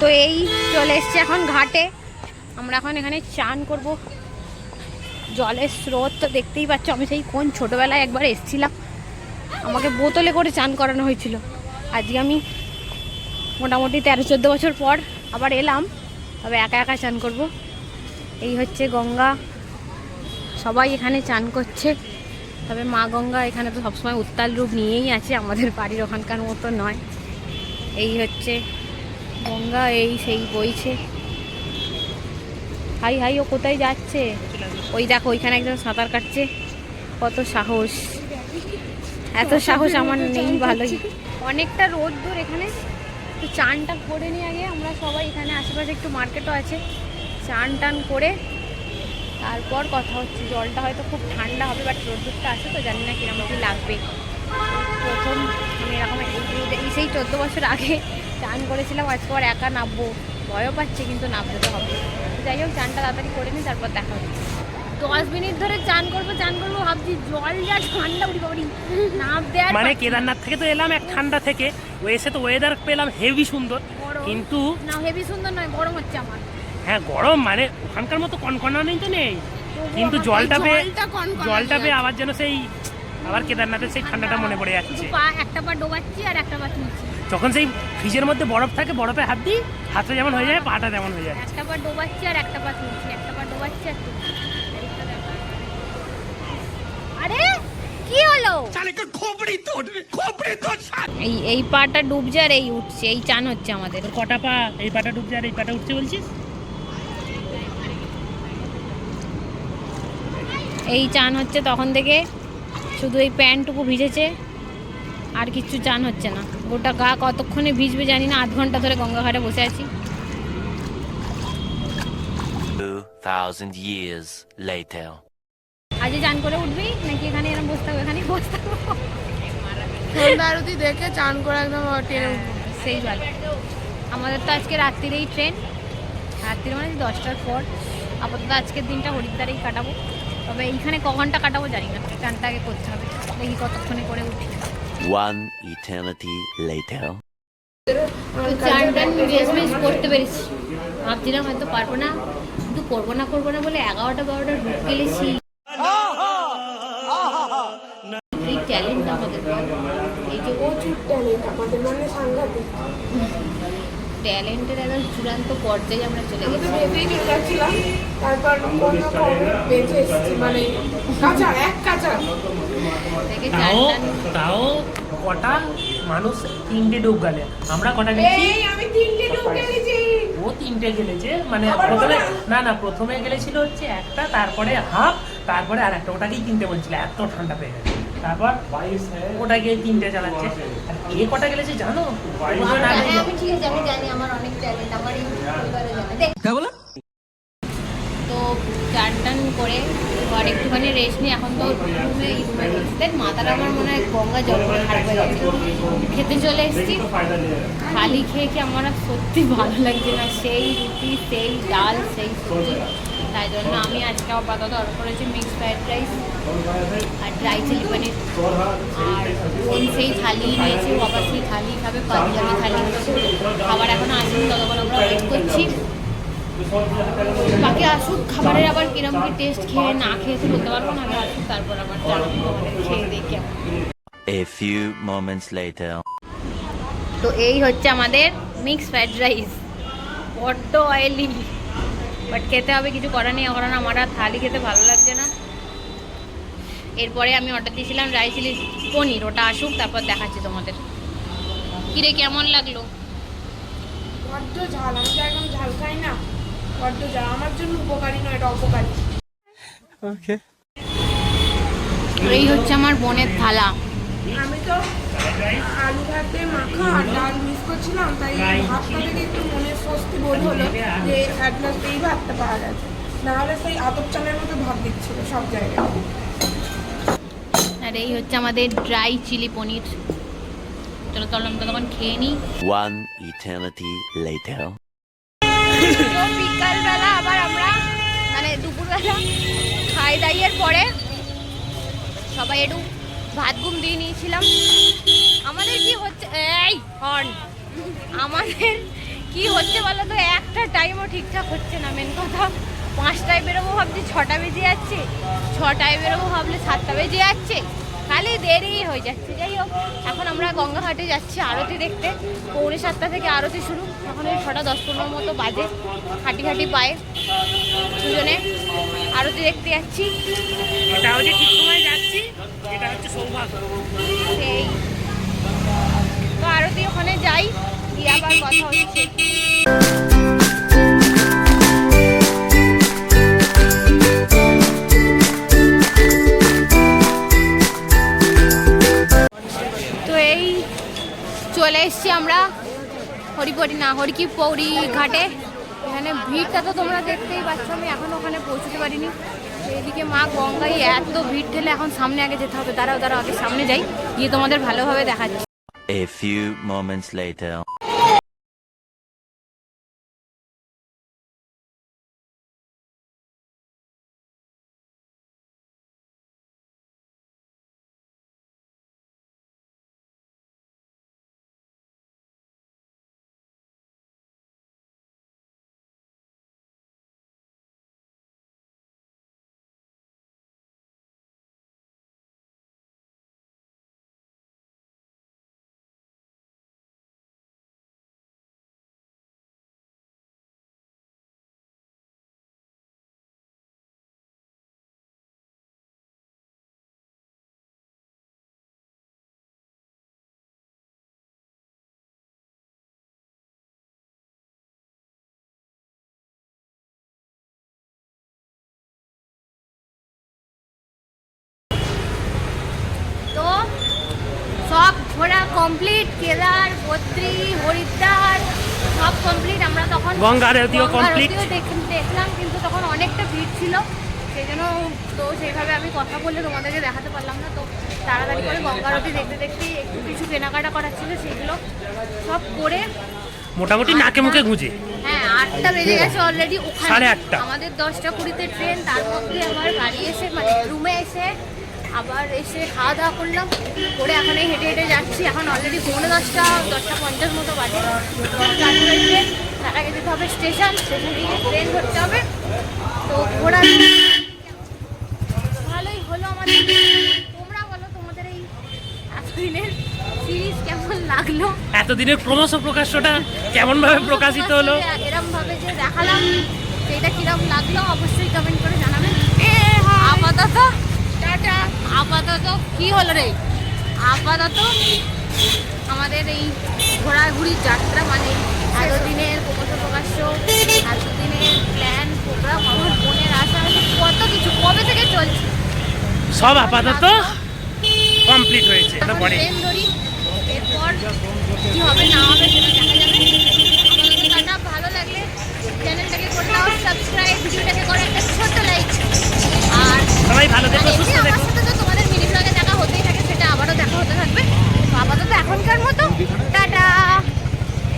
তো এই চলে এসছে এখন ঘাটে। আমরা এখন এখানে চান করব। জলের স্রোত তো দেখতেই পাচ্ছ, আমি সেই কোন ছোটোবেলায় একবার এসছিলাম। আমাকে বোতলে করে চান করানো হয়েছিল। আজকে আমি মোটামুটি তেরো, চোদ্দ বছর পর আবার এলাম, তবে একা একা চান করব। এই হচ্ছে গঙ্গা। সবাই এখানে চান করছে। তবে মা গঙ্গা এখানে তো সবসময় উত্তাল রূপ নিয়েই আছে, আমাদের বাড়ির ওখানকার মতো নয়। এই হচ্ছে গঙ্গা এই সেই বইছে। হাই হাই, ও কোথায় যাচ্ছে? ওই দেখো, ওইখানে একজন সাঁতার কাটছে। কত সাহস। এত সাহস আমার নেই ভালোই। অনেকটা রোদ দূর এখানে। তো চানটা করে নিই আগে, আমরা সবাই এখানে আশেপাশে একটু মার্কেটও আছে। চান টান করে তারপর কথা হচ্ছে। জলটা হয়তো খুব ঠান্ডা হবে, বাট রোদ্দুরটা আছে, তো জানি না কীরকম কি লাগবে। প্রথম আমি এরকম এই- এই সেই চোদ্দ বছর আগে চান করেছিলাম আজকে আবার একা নামবো। ভয়ও পাচ্ছে কিন্তু নামতে তো হবে। যাই হোক চানটা তাড়াতাড়ি করে নিই তারপর দেখা হচ্ছে দশ মিনিট ধরে চান করব চান করব ভাবছি জল যা ঠান্ডা উঠি বাবরি। নাম দেওয়ার মানে কেদারনাথ থেকে তো এলাম এক ঠান্ডা থেকে। এসে তো ওয়েদার পেলাম হেভি সুন্দর। কিন্তু না হেভি সুন্দর নয় গরম হচ্ছে আমার। হ্যাঁ গরম মানে ওখানকার মতো কনকনা নেই তো নেই। কিন্তু জলটা পেয়ে জলটা পেয়ে আবার যেন সেই আবার কেদারনাথের সেই ঠান্ডাটা মনে পড়ে যাচ্ছে। পা একটা পা ডোবাচ্ছি আর একটা পা তুলছি। যখন সেই ফ্রিজের মধ্যে বরফ থাকে বরফে হাত দিই হাতটা যেমন হয়ে যায় পাটা তেমন হয়ে যায়। একটা পা ডোবাচ্ছি আর একটা পা তুলছি একটা পা ডোবাচ্ছি আর। আরে কি হলো? এই এই পাটা ডুবছে আর এই উঠছে এই চান হচ্ছে আমাদের। কটা পা এই পাটা ডুবছে আর এই পাটা উঠছে বলছিস? এই চান হচ্ছে তখন থেকে শুধু এই প্যান্টটুকু ভিজেছে আর কিচ্ছু চান হচ্ছে না। গোটা গা কতক্ষণে ভিজবে জানি না আধ ঘণ্টা ধরে গঙ্গা ঘাটে বসে আছি। 2,000 years later. আজকে চান করে উঠবি? নাকি এখানে এরকম বসে থাকব এখানেই বসে থাকব সন্ধ্যা আরতি দেখে চান করে একদম ট্রেনে সেই ভালো আমাদের তো আজকে রাত্রিরেই ট্রেন রাত্রির মানে দশটার পর। আপাতত আজকের দিনটা হরিদ্বারেই কাটাবো। তবে এইখানে ক ঘণ্টা কাটাবো জানি না। চানটা আগে করতে হবে। দেখি কতক্ষণে করে উঠি। One eternity later. তো চান টান রেস মেস করতে পেরেছি। ভাবছিলাম হয়তো পারব না কিন্তু করব না করব না বলে এগারোটা বারোটা ঢুকে গেলেছি এই ট্যালেন্ট আমাদের। এই যে প্রচুর ট্যালেন্ট আমাদের মানে সাংঘাতিক। ট্যালেন্টের একদম চূড়ান্ত পর্যায়ে আমরা চলে গেছি। তারপর বেঁচে এসেছি মানে কাঁচা এক কাঁচা। তাও তাও কটা মানুষ তিনটে ডুব গেলে? আমরা কটা গেছি? আমি তিনটে ডুব গেলেছি। ও তিনটে গেলেছে? মানে প্রথমে না না প্রথমে গেলেছিল হচ্ছে একটা তারপরে হাফ তারপরে আর একটা ওটাকেই কিনতে বলছিল এত ঠান্ডা পেয়ে গেছে। তারপর ওটাকে তিনটে চালাচ্ছে। এ কটা গেলেছে জানো? বোধহয় না হ্যাঁ, আমি ঠিক আছে আমি জানি আমার অনেক ট্যালেন্ট আমার এই পরিবারে তো চান টান করে আর একটুখানি রেস্ট নিই এখন তো রুমে দেখ মাথাটা আমার মনে হয় গঙ্গা জল করে খারাপ হয়ে গেছে খেতে চলে এসেছি। খালি খেয়ে কি আমার আর সত্যি ভালো লাগছে না। সেই রুটি সেই ডাল সেই সবজি। তাই জন্য আমি আজকে আপাতত অর্ডার করেছি মিক্সড ফ্রাইড রাইস আর ড্রাই চিলি পনির আর বোন সেই থালি নিয়েছি আবার সেই থালি খাবে পাঞ্জাবি থালি খাবার এখন আসুন ততক্ষণ আমরা ওয়েট করছি। বাকি আসুক খাবারের আবার কিরম কি টেস্ট খেয়ে না খেয়ে তো বলতে পারব না আগে আসুক তারপর আবার খেয়ে দেখি A few moments later. তো এই হচ্ছে আমাদের মিক্স ফ্রাইড রাইস বড্ড অয়েলি বাট খেতে হবে কিছু করার নেই কারণ আমার আর থালি খেতে ভালো লাগছে না। এরপরে আমি অর্ডার দিয়েছিলাম রাইস চিলি পনির ওটা আসুক তারপর দেখাচ্ছি তোমাদের। কিরে কেমন লাগল? বড্ড ঝাল আমি তো একদম ঝাল খাই না। বড্ড ঝাল আমার জন্য উপকারী নয় এটা অপকারী। এই হচ্ছে আমার বোনের থালা। আমি তো আলু ভাতে মাখা আর ডাল মিস করছিলাম তাই ভাতটা থেকে একটু মনে স্বস্তি বোধ হলো যে অ্যাটলাস্ট এই ভাতটা পাওয়া গেছে নাহলে সেই আতপ চালের মতো ভাত দিচ্ছিল সব জায়গায়। আর এই হচ্ছে আমাদের ড্রাই চিলি পনির। চলো চলো আমরা তখন খেয়ে নিই। One eternity later. তো বিকালবেলা আবার আমরা মানে দুপুরবেলা খাই দাইয়ের পরে সবাই একটু ভাত ঘুম দিয়ে নিয়েছিলাম। আমাদের কি হচ্ছে? এই হর্ন আমাদের কি হচ্ছে বলো তো? একটা টাইমও ঠিকঠাক হচ্ছে না মেন কথা। পাঁচটায় বেরোবো ভাবছি ছটা বেজে যাচ্ছে। ছটায় বেরোবো ভাবলে সাতটা বেজে যাচ্ছে। খালি দেরি হয়ে যাচ্ছে। যাই হোক এখন আমরা গঙ্গাঘাটে যাচ্ছি আরতি দেখতে। পৌনে সাতটা থেকে আরতি শুরু। এখন ওই ছটা দশ পনেরো মতো বাজে। হাঁটি হাঁটি পায়ে দুজনে আরতি দেখতে যাচ্ছি। এটা হচ্ছে ঠিক সময় যাচ্ছি। এটা হচ্ছে সৌভাগ্য। সেই। আরতি ওখানে যাই, দিয়ে আবার কথা হচ্ছে। তো এই চলে এসছি আমরা হরিপরি না, হরিকি পৌরি ঘাটে। এখানে ভিড়টা তো তোমরা দেখতেই পাচ্ছ, আমি এখন ওখানে পৌঁছতে পারিনি। এদিকে মা গঙ্গায় এত ভিড় ঠেলে এখন সামনে আগে যেতে হবে, দাঁড়াও দাঁড়াও, আগে সামনে যাই, গিয়ে তোমাদের ভালোভাবে দেখাচ্ছি। A few moments later. Complete Kedar Badri Haridwar সব কমপ্লিট আমরা তখন গঙ্গার আরতিও দেখ- দেখলাম কিন্তু তখন অনেকটা ভিড় ছিল। সেই জন্য তো সেইভাবে আমি কথা বলে তোমাদেরকে দেখাতে পারলাম না। তো তাড়াতাড়ি করে গঙ্গা দেখতে দেখতে একটু কিছু কেনাকাটা করার ছিল সেগুলো সব করে মোটামুটি নাকে মুখে গুঁজে। হ্যাঁ আটটা বেজে গেছে অলরেডি ওখানে। আমাদের দশটা কুড়িতে ট্রেন তার মধ্যে আমার বাড়ি এসে মানে রুমে এসে আবার এসে খাওয়া দাওয়া করলাম। করে এখন এই হেঁটে হেঁটে যাচ্ছি। এখন অলরেডি পৌনে দশটা দশটা পঞ্চাশ মতো বাজে। তারপরে ট্রেন তার আগে যেতে হবে স্টেশন। স্টেশন থেকে ট্রেন ধরতে হবে। তো ঘোরার ভালোই হলো আমাদের। তোমরা বলো তোমাদের এই এতদিনের সিরিজ কেমন লাগল? এতদিনের ক্রমশ প্রকাশ্যটা কেমন ভাবে প্রকাশিত হলো? এরম ভাবে যে দেখালাম সেটা কিরম লাগল অবশ্যই কমেন্ট করে জানাবেন আপাতত টাটা। আপাতত কি হলো রে? আপাতত আমাদের এই ঘোরাঘুরির যাত্রা মানে এতদিনের প্রকাশ্য প্রকাশ্য এতদিনের প্ল্যান প্রোগ্রাম আমার বোনের আশা কত কিছু কবে থেকে চলছে? সব আপাতত কমপ্লিট হয়েছে এরপর কি হবে না সবাই ভালো থেকো সুস্থ থেকো তোমাদের মিনি ব্লগে দেখা হতেই থাকে সেটা আবারও দেখা হতে থাকবে। তো আপাতত এখনকার মতো